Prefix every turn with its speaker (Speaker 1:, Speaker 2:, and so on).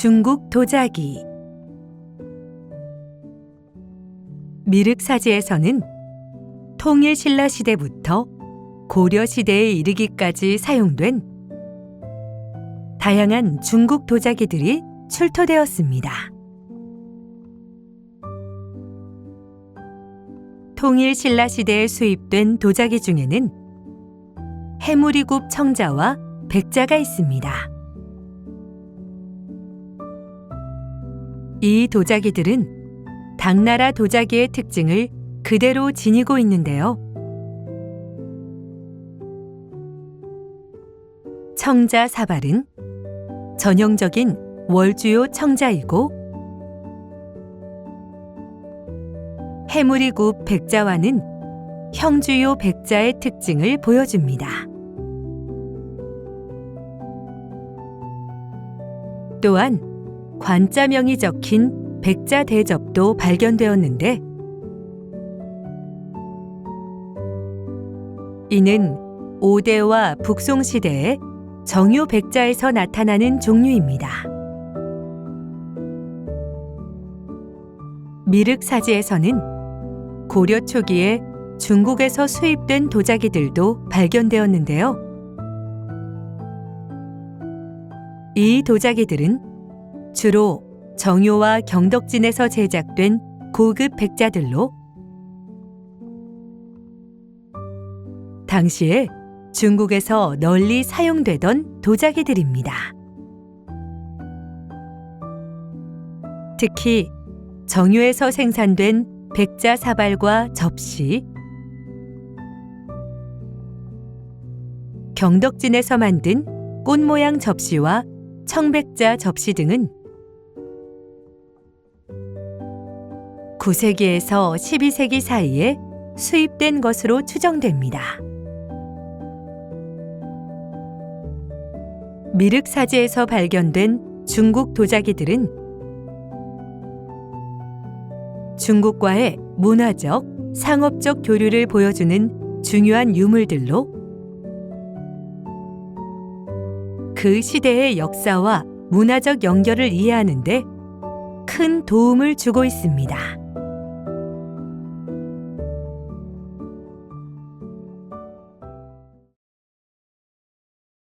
Speaker 1: 중국 도자기 미륵사지에서는 통일신라 시대부터 고려 시대에 이르기까지 사용된 다양한 중국 도자기들이 출토되었습니다. 통일신라 시대에 수입된 도자기 중에는 해무리굽 청자와 백자가 있습니다. 이 도자기들은 당나라 도자기의 특징을 그대로 지니고 있는데요. 청자 사발은 전형적인 월주요 청자이고 해무리굽 백자와는 형주요 백자의 특징을 보여줍니다. 또한 관자명이 적힌 백자 대접도 발견되었는데 이는 오대와 북송 시대의 정유 백자에서 나타나는 종류입니다. 미륵사지에서는 고려 초기에 중국에서 수입된 도자기들도 발견되었는데요. 이 도자기들은 주로 정요와 경덕진에서 제작된 고급 백자들로 당시에 중국에서 널리 사용되던 도자기들입니다. 특히 정유에서 생산된 백자 사발과 접시, 경덕진에서 만든 꽃 모양 접시와 청백자 접시 등은 9세기에서 12세기 사이에 수입된 것으로 추정됩니다. 미륵사지에서 발견된 중국 도자기들은 중국과의 문화적, 상업적 교류를 보여주는 중요한 유물들로 그 시대의 역사와 문화적 연결을 이해하는데 큰 도움을 주고 있습니다.